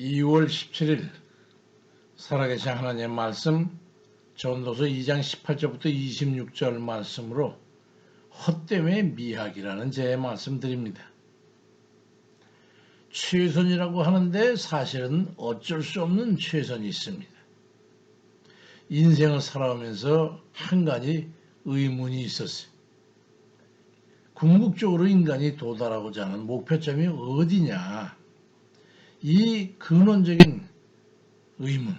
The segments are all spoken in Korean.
2월 17일 살아계신 하나님의 말씀 전도서 2장 18절부터 26절 말씀으로 헛됨의 미학이라는 제 말씀드립니다. 최선이라고 하는데 사실은 어쩔 수 없는 최선이 있습니다. 인생을 살아오면서 한 가지 의문이 있었어요. 궁극적으로 인간이 도달하고자 하는 목표점이 어디냐? 이 근원적인 의문,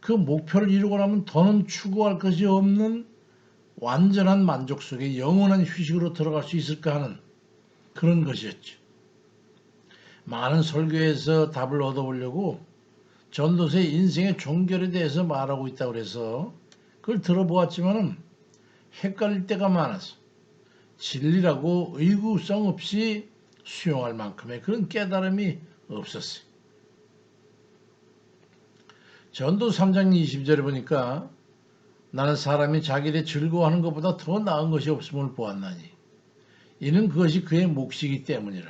그 목표를 이루고 나면 더는 추구할 것이 없는 완전한 만족 속에 영원한 휴식으로 들어갈 수 있을까 하는 그런 것이었죠. 많은 설교에서 답을 얻어보려고 전도서의 인생의 종결에 대해서 말하고 있다고 그래서 그걸 들어보았지만은 헷갈릴 때가 많아서 진리라고 의구성 없이 수용할 만큼의 그런 깨달음이 없었어요. 전도 3장 20절에 보니까 나는 사람이 자기를 즐거워하는 것보다 더 나은 것이 없음을 보았나니 이는 그것이 그의 몫이기 때문이라.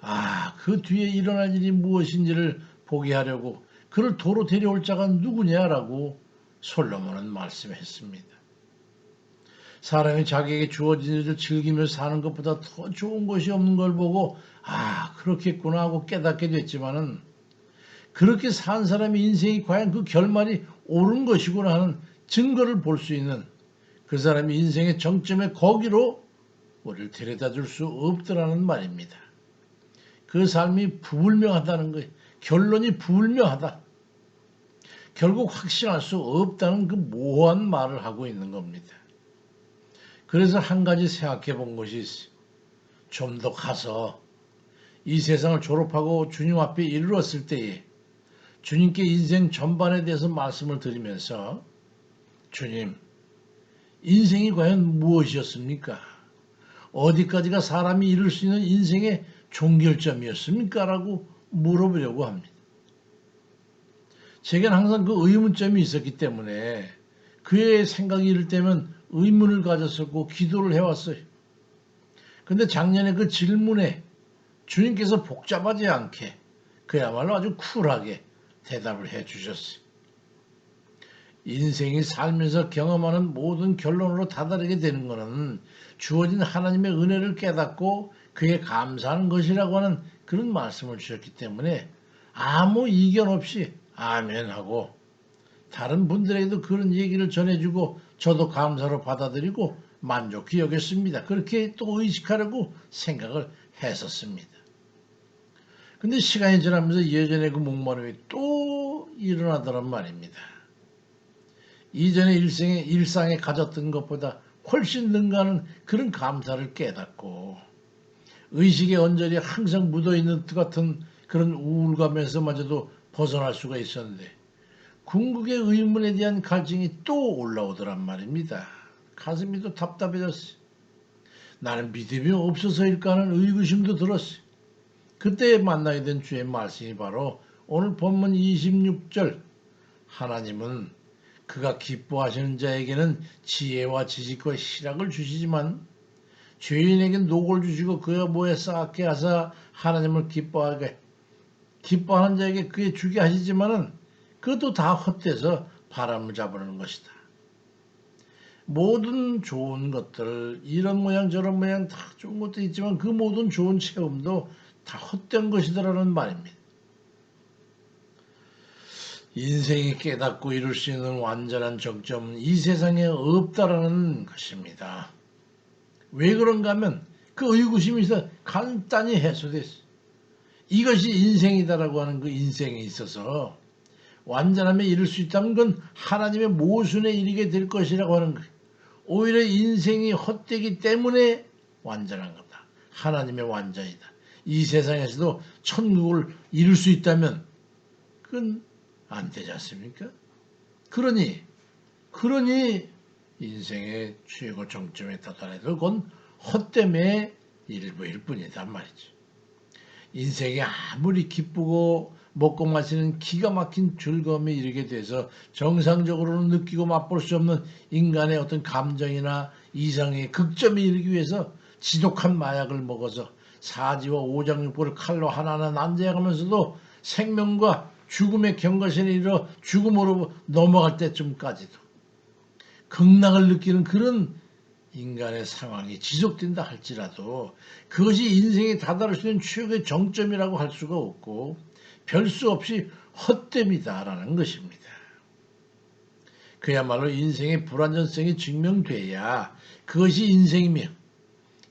아, 그 뒤에 일어날 일이 무엇인지를 보게 하려고 그를 도로 데려올 자가 누구냐라고 솔로몬은 말씀했습니다. 사람이 자기에게 주어진 일을 즐기며 사는 것보다 더 좋은 것이 없는 걸 보고 아 그렇겠구나 하고 깨닫게 됐지만은 그렇게 산 사람의 인생이 과연 그 결말이 옳은 것이구나 하는 증거를 볼 수 있는 그 사람의 인생의 정점에 거기로 우리를 데려다 줄 수 없더라는 말입니다. 그 삶이 불명하다는 거예요. 결론이 불명하다. 결국 확신할 수 없다는 그 모호한 말을 하고 있는 겁니다. 그래서 한 가지 생각해 본 것이 있어요. 좀 더 가서 이 세상을 졸업하고 주님 앞에 이르렀을 때에 주님께 인생 전반에 대해서 말씀을 드리면서 주님, 인생이 과연 무엇이었습니까? 어디까지가 사람이 이룰 수 있는 인생의 종결점이었습니까? 라고 물어보려고 합니다. 제게는 항상 그 의문점이 있었기 때문에 그의 생각이 이를 때면 의문을 가졌었고 기도를 해왔어요. 근데 작년에 그 질문에 주님께서 복잡하지 않게 그야말로 아주 쿨하게 대답을 해 주셨어요. 인생이 살면서 경험하는 모든 결론으로 다다르게 되는 것은 주어진 하나님의 은혜를 깨닫고 그에 감사하는 것이라고 하는 그런 말씀을 주셨기 때문에 아무 이견 없이 아멘 하고 다른 분들에게도 그런 얘기를 전해주고 저도 감사로 받아들이고 만족히 여겼습니다. 그렇게 또 의식하려고 생각을 했었습니다. 근데 시간이 지나면서 예전에 그 목마름이 또 일어나더란 말입니다. 이전에 일생에, 일상에 가졌던 것보다 훨씬 능가하는 그런 감사를 깨닫고 의식의 언저리에 항상 묻어있는 것 같은 그런 우울감에서마저도 벗어날 수가 있었는데 궁극의 의문에 대한 갈증이 또 올라오더란 말입니다. 가슴이 또 답답해졌어요. 나는 믿음이 없어서일까 하는 의구심도 들었어요. 그때 만나게 된 주의 말씀이 바로 오늘 본문 26절 하나님은 그가 기뻐하시는 자에게는 지혜와 지식과 희락을 주시지만 죄인에게는 녹을 주시고 그의 모에 쌓게 하사 하나님을 기뻐하게 기뻐하는 자에게 그에 주게 하시지만은 그것도 다 헛돼서 바람을 잡으려는 것이다. 모든 좋은 것들, 이런 모양 저런 모양 다 좋은 것도 있지만 그 모든 좋은 체험도 다 헛된 것이더라는 말입니다. 인생이 깨닫고 이룰 수 있는 완전한 정점은 이 세상에 없다라는 것입니다. 왜 그런가 하면 그 의구심이 있어 간단히 해소됐어. 이것이 인생이다라고 하는 그 인생에 있어서 완전함에 이를 수 있다는 건 하나님의 모순에 이르게 될 것이라고 하는 거예요. 오히려 인생이 헛되기 때문에 완전한 거다. 하나님의 완전이다. 이 세상에서도 천국을 이룰 수 있다면 그건 안 되지 않습니까? 그러니 그러니 인생의 최고 정점에 도달해도 그건 헛됨의 일부일 뿐이다 말이죠. 인생이 아무리 기쁘고 먹고 마시는 기가 막힌 즐거움에 이르게 돼서 정상적으로는 느끼고 맛볼 수 없는 인간의 어떤 감정이나 이상의 극점에 이르기 위해서 지독한 마약을 먹어서 사지와 오장육부를 칼로 하나하나 난제하면서도 생명과 죽음의 경과신에 이르러 죽음으로 넘어갈 때쯤까지도 극락을 느끼는 그런 인간의 상황이 지속된다 할지라도 그것이 인생에 다다를 수 있는 최고의 정점이라고 할 수가 없고 별 수 없이 헛됨이다라는 것입니다. 그야말로 인생의 불완전성이 증명돼야 그것이 인생이며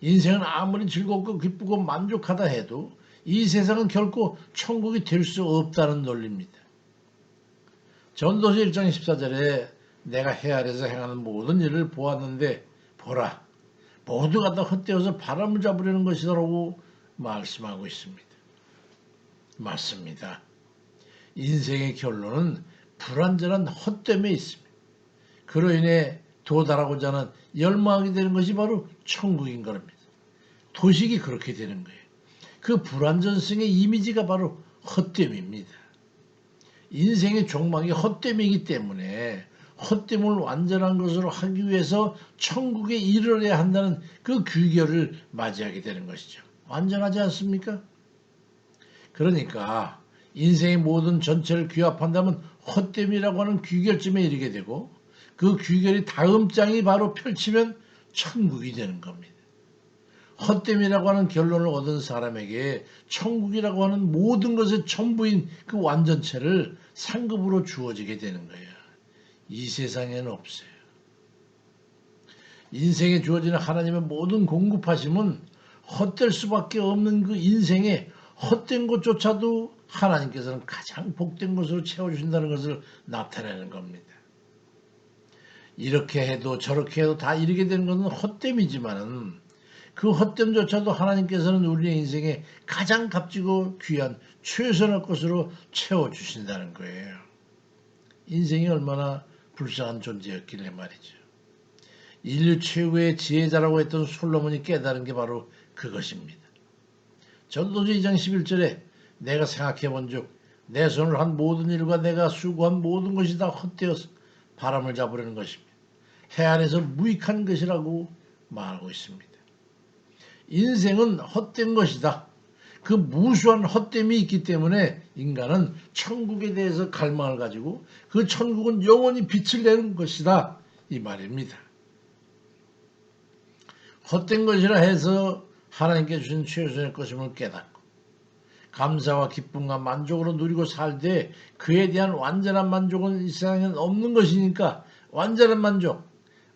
인생은 아무리 즐겁고 기쁘고 만족하다 해도 이 세상은 결코 천국이 될 수 없다는 논리입니다. 전도서 1장 14절에 내가 해 아래서 행하는 모든 일을 보았는데 보라 모두가 다 헛되어서 바람을 잡으려는 것이라고 말씀하고 있습니다. 맞습니다. 인생의 결론은 불완전한 헛됨에 있습니다. 그로 인해 도달하고자 하는 열망하게 되는 것이 바로 천국인 겁니다. 도식이 그렇게 되는 거예요. 그 불완전성의 이미지가 바로 헛됨입니다. 인생의 종망이 헛됨이기 때문에 헛됨을 완전한 것으로 하기 위해서 천국에 이르러야 한다는 그 규결을 맞이하게 되는 것이죠. 완전하지 않습니까? 그러니까 인생의 모든 전체를 규합한다면 헛됨이라고 하는 규결점에 이르게 되고 그 규결이 다음 장이 바로 펼치면 천국이 되는 겁니다. 헛됨이라고 하는 결론을 얻은 사람에게 천국이라고 하는 모든 것의 전부인 그 완전체를 상급으로 주어지게 되는 거예요. 이 세상에는 없어요. 인생에 주어지는 하나님의 모든 공급하심은 헛될 수밖에 없는 그 인생에 헛된 것조차도 하나님께서는 가장 복된 것으로 채워주신다는 것을 나타내는 겁니다. 이렇게 해도 저렇게 해도 다 이르게 되는 것은 헛됨이지만은 그 헛됨조차도 하나님께서는 우리의 인생에 가장 값지고 귀한 최선의 것으로 채워주신다는 거예요. 인생이 얼마나 불쌍한 존재였길래 말이죠. 인류 최고의 지혜자라고 했던 솔로몬이 깨달은 게 바로 그것입니다. 전도서 2장 11절에 내가 생각해 본즉 내 손을 한 모든 일과 내가 수고한 모든 것이 다 헛되어서 바람을 잡으려는 것입니다. 해 안에서 무익한 것이라고 말하고 있습니다. 인생은 헛된 것이다. 그 무수한 헛됨이 있기 때문에 인간은 천국에 대해서 갈망을 가지고 그 천국은 영원히 빛을 내는 것이다. 이 말입니다. 헛된 것이라 해서 하나님께 주신 최선의 것임을 깨닫고 감사와 기쁨과 만족으로 누리고 살되 그에 대한 완전한 만족은 이 세상에는 없는 것이니까 완전한 만족,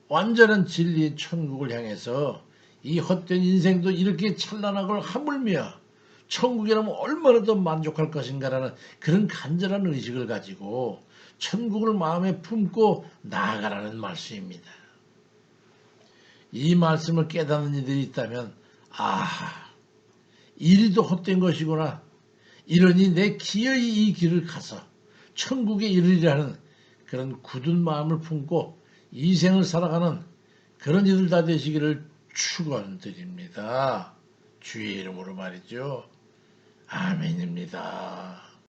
완전한 진리의 천국을 향해서 이 헛된 인생도 이렇게 찬란하고 하물며 천국이라면 얼마나 더 만족할 것인가라는 그런 간절한 의식을 가지고 천국을 마음에 품고 나아가라는 말씀입니다. 이 말씀을 깨닫는 이들이 있다면 아 이리도 헛된 것이구나 이러니 내 기어이 이 길을 가서 천국에 이르리라는 그런 굳은 마음을 품고 이 생을 살아가는 그런 이들 다 되시기를 축원드립니다. 주의 이름으로 말이죠. 아멘입니다.